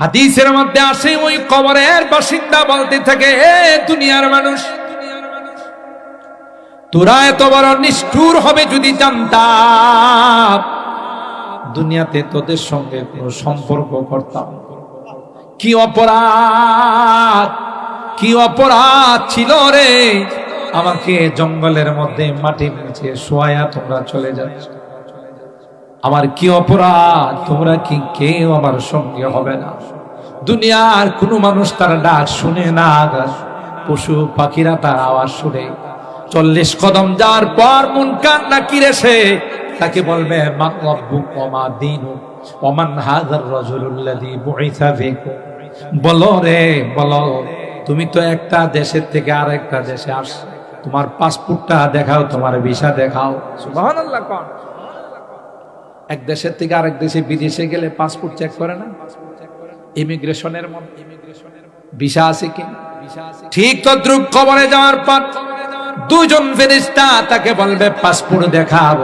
হাদিসের মধ্যে আসে, ওই কবরের বাসিন্দা বলতে থাকে, এ দুনিয়ার মানুষ, তোরা এত বড় নিষ্ঠুর হবে যদি জানতাম। দুনিয়াতে তোদের সঙ্গে কোনো সম্পর্ক করতাম। কি অপরাধ কি অপরাধ ছিল রে? আমাকে জঙ্গলের মধ্যে মাটির নিচে শোয়া তোমরা চলে যাচ্ছ। আমার কি অপরাধ? তোমরা কি কেউ আমার সঙ্গে হবে না? দুনিয়ার কোনো মানুষ তার ডাক শুনে না পশু পাখিরা তার আওয়াজ শুনে। চল্লিশ কদম যাওয়ার পর মন কান্না কিরে সে? তাকে বলবে বলো রে, বলো। তুমি তো একটা দেশের থেকে আর একটা দেশে আস তোমার পাসপোর্টটা দেখাও, তোমার ভিসা দেখাও। এক দেশের থেকে আরেক দেশে বিদেশে গেলে পাসপোর্ট চেক করে না? ইমিগ্রেশনের ভিসা আছে কি? ঠিক তদ্রুপ কবরে যাওয়ার পর দুজন ফেরিস্তা তাকে বলবে পাসপোর্ট দেখাও।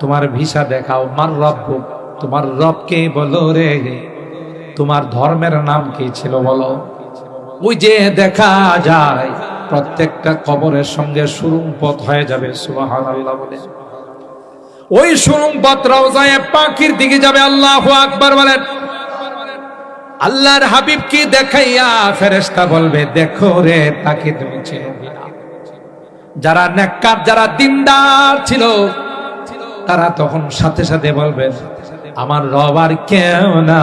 তোমার ভিসা দেখাও। মার রব, তোমার রবকে বলো রে। তোমার ধর্মের নাম কি ছিল বলো? ওই যে দেখা যায়, প্রত্যেকটা কবরের সঙ্গে সুরুং পথ হয়ে যাবে, সুবহানাল্লাহ বলে। ওই সুরুং পথ রওজায়ে পাখির দিকে যাবে, আল্লাহ আকবার বলেন। আল্লাহর হাবিব কি দেখাইয়া ফেরেশতা বলবে, দেখো রে তাকে তুমি চেনো যারা নেককার, যারা দিনদার ছিল, তারা তখন সাথে সাথে বলবেন আমার রব আর কেউ না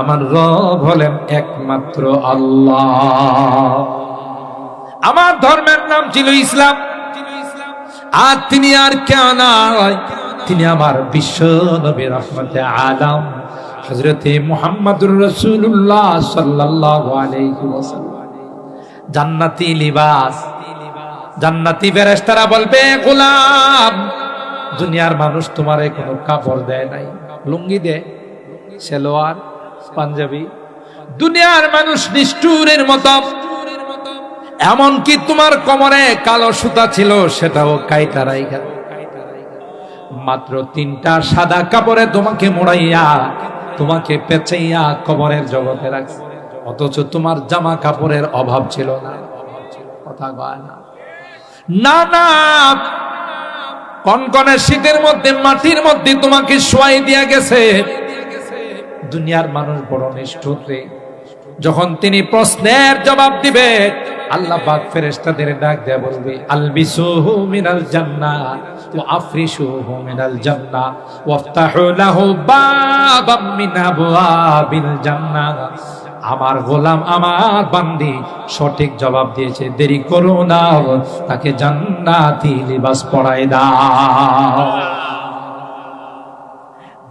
আমার রব হলেন একমাত্র আল্লাহ। আমার ধর্মের নাম ছিল ইসলাম। আর তিনি আর কেউ নয় তিনি আমার বিশ্ব নবী রহমতে আলম। হজরতে মুহাম্মদুর রসুল্লাহ ওয়াসাল্লাম। জান্নাতি লিবাস। জান্নাতি ফেরেশতারা বলবে, গোলাম, দুনিয়ার মানুষ তোমারে কোনো কাপড় দেয় নাই, লুঙ্গি দেয় সেলোয়ার, পাঞ্জাবি। দুনিয়ার মানুষ নিষ্ঠুরের মতো এমনকি তোমার কোমরে কালো সুতা ছিল, সেটাও কাইটারাই গেল মাত্র তিনটা সাদা কাপড়ে তোমাকে মোড়াইয়া, তোমাকে পেঁচাইয়া কবরের জগতে রাখছে। অথচ তোমার জামা কাপড়ের অভাব ছিল না। কথা না। না না কনকনের শীতের মধ্যে, মাটির মধ্যে তোমাকে শোয়াই দিয়া গেছে। দুনিয়ার মানুষ বড় নিষ্ঠুর যখন তিনি প্রশ্নের জবাব দিবে আল্লাহ পাক ফেরেশতাদের ডাক দেয়া বলবে, আলবিসুহু মিনাল জান্নাহ ওয়া আফরিশুহু মিনাল জান্নাহ ওয়াফতাহু লাহু বাবাম মিন আবওয়াবিল জান্নাহ আমার গোলাম, আমার বান্দি সঠিক জবাব দিয়েছে, দেরি করো না, তাকে জান্নাতি লিবাস পরাই দাও।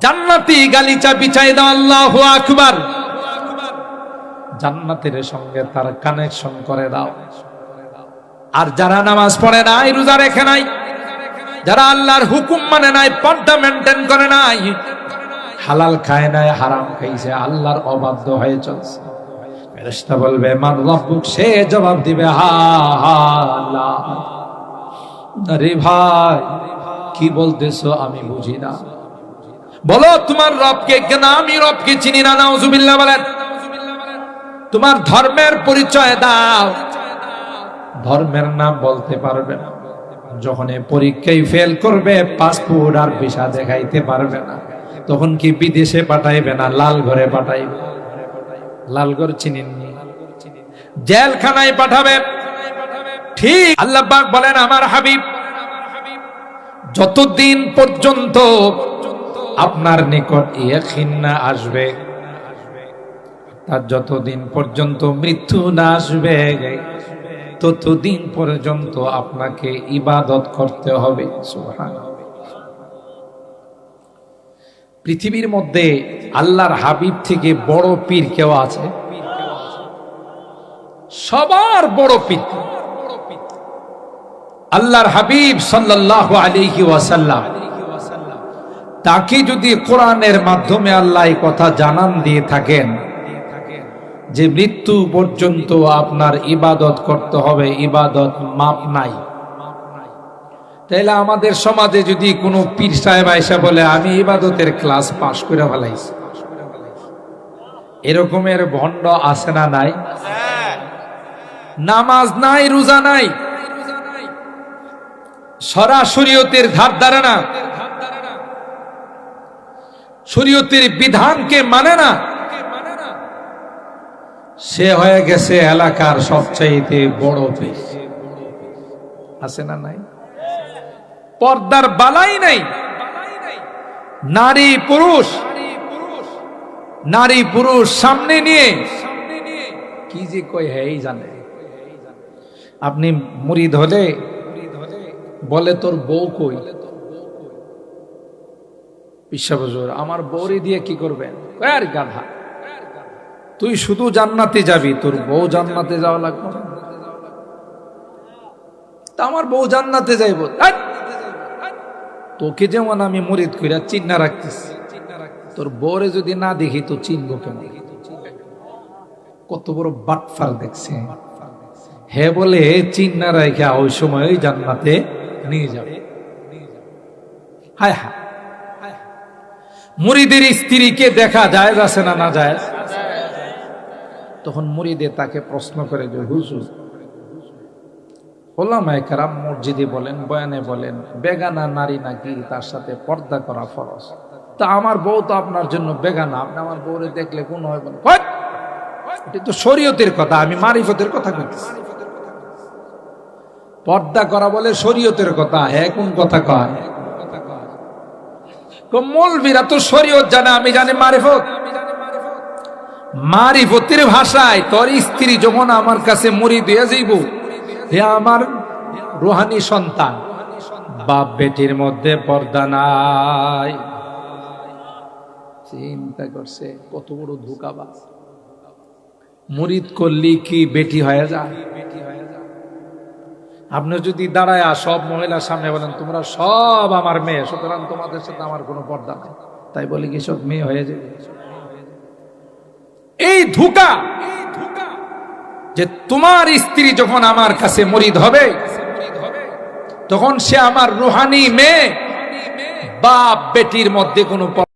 জান্নাতি গালিচা বিছাই দাও, আল্লাহু আকবার। জান্নাতের সঙ্গে তার কানেকশন করে দাও। আর যারা নামাজ পড়ে নাই, রোজা রেখে নাই, যারা আল্লাহর হুকুম মানে নাই, পর্দা মেনটেন করে নাই, হালাল খায় নাই, হারাম খাইছে, আল্লাহর অবাধ্য হয়ে চলছে। বলবে, মান রব্বুক? সে জবাব দিবে, হা হা ভাই, কি বলতেছো আমি বুঝি না। বলো, তোমার রবকে কেন আমি রবকে চিনি না? নাউজুবিল্লাহ বলেন। তোমার ধর্মের পরিচয় দাও। ধর্মের নাম বলতে পারবে না। যখন এই পরীক্ষায় ফেল করবে পাসপোর্ট আর ভিসা দেখাইতে পারবে না। তখন কি বিদেশে পাঠাইবে না, লাল ঘরে পাঠাইবে? লালগড় চিনেননি জেলখানায় পাঠাবে। ঠিক আল্লাহ বলেন, আমার হাবিব, যতদিন পর্যন্ত আপনার নিকট ইয়াকিন না আসবে তার যতদিন পর্যন্ত মৃত্যু না আসবে, ততদিন পর্যন্ত আপনাকে ইবাদত করতে হবে। পৃথিবীর মধ্যে আল্লাহর হাবিব থেকে বড় পীর কেউ আছে? সবার বড় পীর। আল্লাহর হাবিব সাল্লাল্লাহু আলাইহি ওয়াসাল্লাম, তাকে যদি কোরআনের মাধ্যমে আল্লাহ কথা জানান দিয়ে থাকেন যে মৃত্যু পর্যন্ত আপনার ইবাদত করতে হবে, ইবাদত মাপ নাই। তাইলে আমাদের সমাজে যদি কোনো পীর সাহেব আইসা বলে, আমি ইবাদতের ক্লাস পাশ করে ফেলাইছি। এরকমের ভণ্ড আছে না নাই? নামাজ নাই, রোজা নাই? সরাসরিয়তের ধার ধারে না। শরীয়তের বিধানকে মানে না। সে হয়ে গেছে এলাকার সবচাইতে বড় পেশ আছে না নাই? পর্দার বালাই নাই। নারী পুরুষ নারী পুরুষ সামনে নিয়ে। কি যে কই হ্যাঁ জানে। আপনি মুড়িদ হলে বলে তোর বউ কই? বিশ্বাবজুর আমার বৌরি দিয়ে কি করবেন? কয় আর গাধা। তুই শুধু জান্নাতে যাবি, তোর বউ জান্নাতে যাওয়া লাগবে। তা আমার বউ জান্নাতে যাইব। তোকে যেমন আমি মরিদ কইরা চিন্না রাখতেছি, তোর বউরে যদি না দেখি, তো চিনবো কেন কত বড় বাটফার দেখছে। হে বলে চিন্না রাখা ওই সময় ওই জান্নাতে নিয়ে যাবে। হায় হায়। মুরিদের স্ত্রীকে দেখা যায় আছে না না যায়? তখন মুরিদে তাকে প্রশ্ন করে যে, হুজুর, ওলামায়ে কারাম মসজিদে বলেন, বয়ানে বলেন, বেগানা নারী নাকি তার সাথে পর্দা করা ফরজ? তা আমার বউ তো আপনার জন্য বেগানা, আপনি আমার বউরে দেখলে কোন হয় এটা তো শরীয়তের কথা, আমি মারিফতের কথা কইতেছি। পর্দা করা বলে শরীয়তের কথা হ্যাঁ কোন কথা কয়? মৌলবীরা তো শরীয়ত জানে, আমি জানি মারিফত। মারিফতের ভাষায়, তোর স্ত্রী যখন আমার কাছে মরি দিয়ে যাইব, হে আমার রোহানি সন্তান, বাপ বেটির মধ্যে পর্দা নাই। চিন্তা করছে, কত বড় ধোকাবাজ। মুরিদ করলি কি বেটি হয়ে যায় আপনি যদি দাঁড়ায় সব মহিলার সামনে বলেন, তোমরা সব আমার মেয়ে, সুতরাং তোমাদের সাথে আমার কোনো পর্দা নাই। তাই বলি কি সব মেয়ে হয়ে যাবে? এই ধুকা যে তোমার স্ত্রী যখন আমার কাছে মরিদ হবে, তখন সে আমার রুহানি মেয়ে বাপ বেটির মধ্যে কোনো